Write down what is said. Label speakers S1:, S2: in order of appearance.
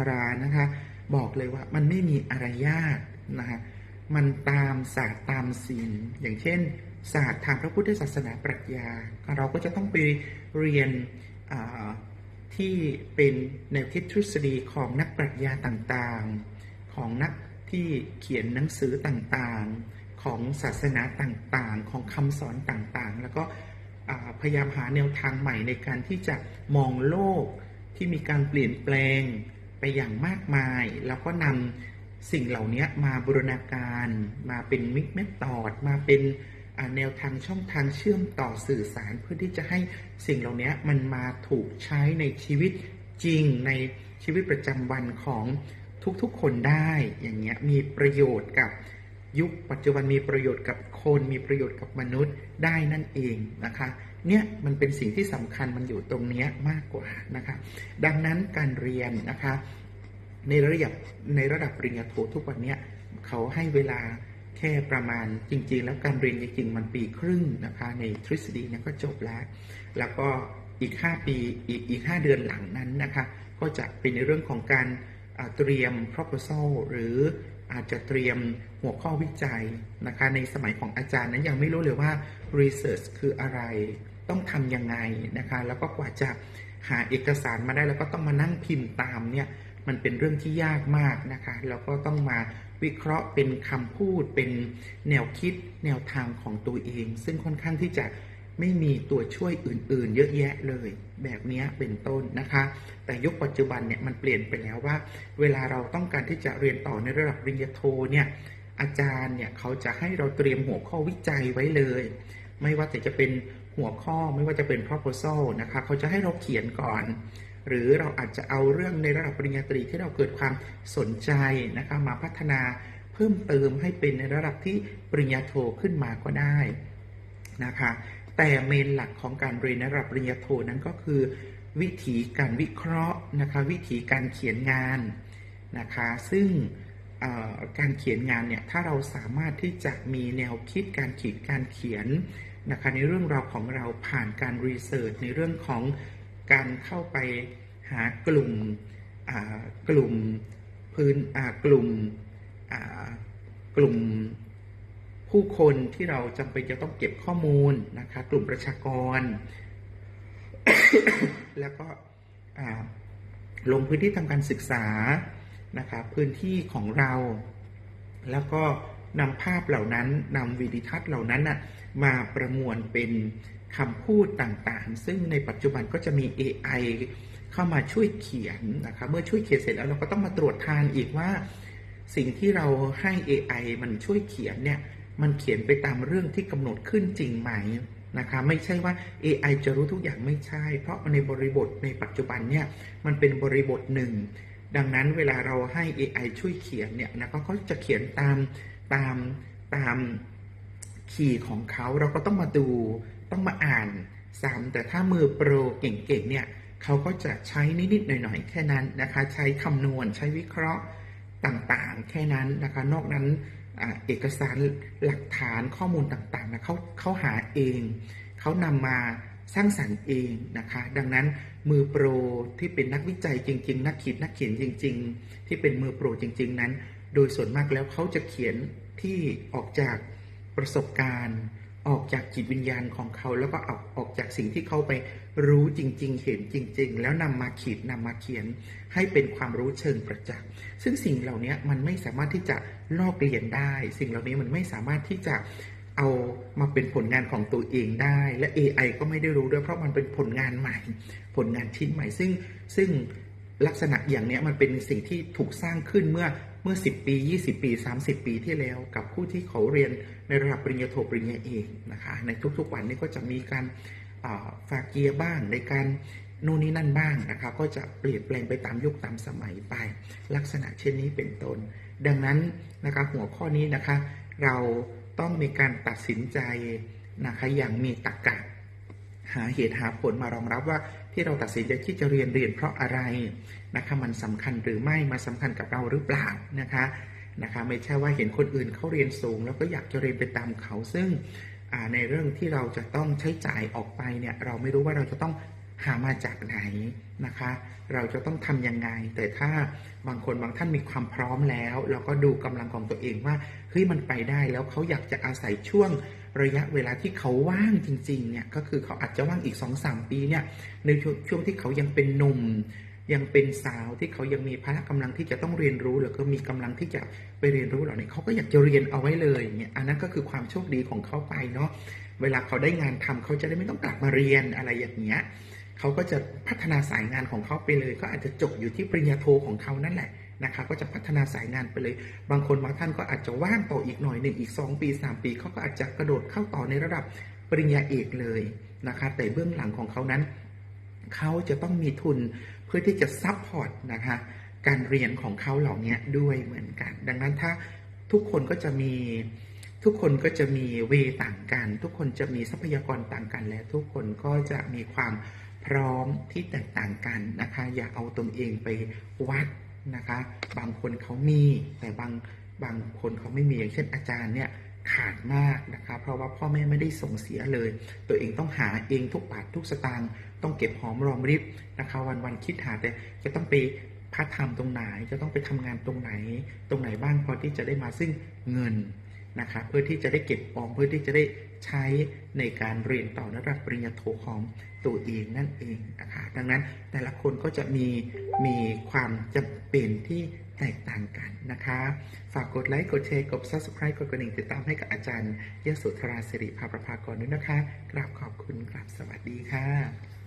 S1: ารานะคะ บอกเลยว่ามันไม่มีอะไรยากนะคะมันตามศาสตร์ตามศีลอย่างเช่น ศาสตร์ทางพระพุทธศาสนาปรัชญา เราก็จะต้องไปเรียนที่เป็นแนวคิดทฤษฎีของนักปรัชญาต่างๆ ของนักที่เขียนหนังสือต่างๆ ของศาสนาต่างๆ ของคำสอนต่างๆ แล้วก็พยายามหาแนวทางใหม่ในการที่จะมองโลกที่มีการเปลี่ยนแปลง ไปอย่างมากมาย แล้วก็นำสิ่งเหล่านี้มาบูรณาการ มาเป็นมิกเมตอดมาเป็นแนวทางช่องทางเชื่อมต่อสื่อสารเพื่อที่จะให้สิ่งเหล่านี้มันมาถูกใช้ในชีวิตจริงในชีวิตประจำวันของทุกๆคนได้ อย่างเงี้ยมีประโยชน์กับ ยุคปัจจุบันมีประโยชน์กับคนมีประโยชน์กับมนุษย์ได้นั่นเองนะคะเนี่ยมันเป็นสิ่งที่สำคัญมันอยู่ตรงนี้มากกว่านะคะดังนั้นการเรียนนะคะในระดับในระดับปริญญาโททุกวันนี้เขาให้เวลาแค่ประมาณจริง ๆ แล้วการเรียนจริงๆมันปีครึ่งนะคะในทฤษฎีเนี่ยก็จบแล้ว แล้วก็อีก 5 ปีอีกอีก 5 เดือนหลังนั้นนะคะก็จะเป็นในเรื่องของการเตรียม proposal หรือ อาจจะเตรียมหัวข้อวิจัยนะคะ ในสมัยของอาจารย์นั้นยังไม่รู้เลยว่า research คืออะไร ต้องทำยังไงนะคะ แล้วก็กว่าจะหาเอกสารมาได้แล้วก็ต้องมานั่งพิมพ์ตามเนี่ยมันเป็นเรื่องที่ยากมากนะคะแล้วก็ต้องมาวิเคราะห์เป็นคำพูดเป็นแนวคิดแนวทางของตัวเอง ซึ่งค่อนข้างที่จะ ไม่มีตัวช่วยอื่น ๆ เยอะแยะเลย แบบนี้เป็นต้นนะคะ แต่ยุคปัจจุบันเนี่ยมันเปลี่ยนไปแล้วว่า เวลาเราต้องการที่จะเรียนต่อในระดับปริญญาโทเนี่ยอาจารย์เนี่ยเขาจะให้เราเตรียมหัวข้อวิจัยไว้เลย ไม่ว่าจะเป็นหัวข้อไม่ว่าจะเป็น proposal นะคะเขาจะให้เราเขียนก่อนหรือเราอาจจะเอาเรื่องในระดับปริญญาตรีที่เราเกิดความสนใจนะคะมาพัฒนาเพิ่มเติมให้เป็นในระดับที่ปริญญาโทขึ้นมาก็ได้นะคะ แต่เมนหลักของการเรียนระดับปริญญาโทนั้นก็คือ วิธีการวิเคราะห์นะคะวิธีการเขียนงานนะคะซึ่งการเขียนงานเนี่ยถ้าเราสามารถที่จะมีแนวคิดการขีดการเขียนนะคะในเรื่องราวของเราผ่านการรีเสิร์ชในเรื่องของการเข้าไปหากลุ่มกลุ่มพื้นกลุ่มกลุ่ม ผู้คนที่เราจำเป็นจะต้องเก็บข้อมูลนะคะกลุ่มประชากร แล้วก็ลงพื้นที่ทำการศึกษานะคะพื้นที่ของเรา แล้วก็นำภาพเหล่านั้นนำวิดีทัศน์เหล่านั้นน่ะมาประมวลเป็นคำพูดต่างๆ ซึ่งในปัจจุบันก็จะมี AI เข้ามาช่วยเขียนนะคะเมื่อช่วยเขียนเสร็จแล้วเราก็ต้องมาตรวจทานอีกว่า สิ่งที่เราให้ AI มันช่วยเขียนเนี่ย มันเขียนไปตามเรื่องที่กำหนดขึ้นจริงไหมนะคะไม่ใช่ว่า AI จะรู้ทุกอย่างไม่ใช่ เพราะในบริบทในปัจจุบันเนี่ยมันเป็นบริบทหนึ่ง ดังนั้นเวลาเราให้ AI ช่วยเขียนเนี่ยนะก็เขาจะเขียนตามตามตามคีย์ของเขาเราก็ต้องมาดูต้องมาอ่านซ้ำแต่ถ้ามือโปรเก่งๆเนี่ยเขาก็จะใช้นิดๆหน่อยๆ แค่นั้นนะคะ ใช้คำนวณใช้วิเคราะห์ ต่างๆ แค่นั้นนะคะ นอกนั้นอเอกสารหลักฐานข้อมูลต่างๆนะเขาเขาหาเอง เขานำมาสร้างสรรค์เองนะคะ ดังนั้นมือโปรที่เป็นนักวิจัยจริง ๆ นักขีดนักเขียนจริง ๆ ที่เป็นมือโปรจริง ๆ นั้น โดยส่วนมากแล้วเขาจะเขียนที่ออกจากประสบการณ์ ออกจากจิตวิญญาณของเขา แล้วก็ออกออกจากสิ่งที่เขาไปรู้จริง ๆ เห็นจริง ๆ แล้วนำมาขีดนำมาเขียน ให้เป็นความรู้เชิงประจักษ์ซึ่งสิ่งเหล่านี้มันไม่สามารถที่จะลอกเลียนได้ สิ่งเหล่านี้มันไม่สามารถที่จะเอามาเป็นผลงานของตัวเองได้ และ AI ก็ไม่ได้รู้ด้วยเพราะมันเป็นผลงานใหม่ ผลงานชิ้นใหม่ซึ่งซึ่งลักษณะอย่างนี้มันเป็นสิ่งที่ถูกสร้างขึ้นเมื่อ เมื่อ 10 ปี 20 ปี 30 ปีที่แล้ว กับผู้ที่เขาเรียนในระดับปริญญาโทปริญญาเอกนะคะในทุกๆวันนี้ก็จะมีการาฝากเกียร์บ้างในการนู่นนี่นั่นบ้างนะคะก็จะเปลี่ยนแปลงไปตามยุคตามสมัยไป ลักษณะเช่นนี้เป็นต้น ดังนั้นนะคะหัวข้อนี้นะคะ เราต้องมีการตัดสินใจนะคะอย่างมีตรรกะ หาเหตุหาผลมารองรับว่าที่เราตัดสินใจที่จะเรียนเรียนเพราะอะไรนะคะมันสำคัญหรือไม่มาสำคัญกับเราหรือเปล่านะคะนะคะไม่ใช่ว่าเห็นคนอื่นเขาเรียนสูง แล้วก็อยากจะเรียนไปตามเขาซึ่งในเรื่องที่เราจะต้องใช้จ่ายออกไปเนี่ยเราไม่รู้ว่าเราจะต้อง หามาจากไหนนะคะ เราจะต้องทำยังไง แต่ถ้าบางคนบางท่านมีความพร้อมแล้ว เราก็ดูกำลังของตัวเองว่าเฮ้ยมันไปได้แล้วเขาอยากจะอาศัยช่วงระยะเวลาที่เขาว่างจริงๆเนี่ยก็คือเขาอาจจะว่างอีก 2-3 ปีเนี่ยในช่วงช่วงที่เขายังเป็นหนุ่มยังเป็นสาวที่เขายังมีพละกำลังที่จะต้องเรียนรู้หรือก็มีกำลังที่จะไปเรียนรู้เหล่านี้เขาก็อยากจะเรียนเอาไว้เลยเนี่ยอันนั้นก็คือความโชคดีของเขาไปเนาะเวลาเขาได้งานทำเขาจะได้ไม่ต้องกลับมาเรียนอะไรอย่างเงี้ย เขาก็จะพัฒนาสายงานของเขาไปเลย ก็อาจจะจบอยู่ที่ปริญญาโทของเขานั่นแหละนะคะก็จะพัฒนาสายงานไปเลย บางคนบางท่านก็อาจจะว่างต่ออีกหน่อยหนึ่งอีก 2 ปี 3 ปีเขาก็อาจจะกระโดดเข้าต่อในระดับปริญญาเอกเลยนะคะแต่เบื้องหลังของเขานั้น เขาจะต้องมีทุนเพื่อที่จะซัพพอร์ตนะคะการเรียนของเขาเหล่านี้ด้วยเหมือนกัน ดังนั้นถ้าทุกคนก็จะมีทุกคนก็จะมีเวต่างกัน ทุกคนจะมีทรัพยากรต่างกันและทุกคนก็จะมีความ พร้อมที่แตกต่างกันนะคะ อย่าเอาตนเองไปวัดนะคะ บางคนเขามี แต่บางบางคนเขาไม่มีอย่างเช่นอาจารย์เนี่ยขาดมากนะคะ เพราะว่าพ่อแม่ไม่ได้ส่งเสียเลย ตัวเองต้องหาเองทุกบาททุกสตางค์ต้องเก็บหอมรอมริบนะคะ วันวันคิดหาแต่จะต้องไปพาร์ทไทม์ตรงไหน จะต้องไปทำงานตรงไหน ตรงไหนบ้างพอที่จะได้มาซึ่งเงิน นะคะเพื่อที่จะได้เก็บออมเพื่อที่จะได้ใช้ในการเรียนต่อระดับปริญญาโทของตัวเองนั่นเองนะคะดังนั้นแต่ละคนก็จะมีมีความจำเป็นที่แตกต่างกันนะคะ ฝากกดไลค์ กดแชร์ กด subscribe กดกระดิ่งติดตามให้กับอาจารย์ยโสธราสิริภาประภากรด้วยนะคะ กราบขอบคุณกราบสวัสดีค่ะ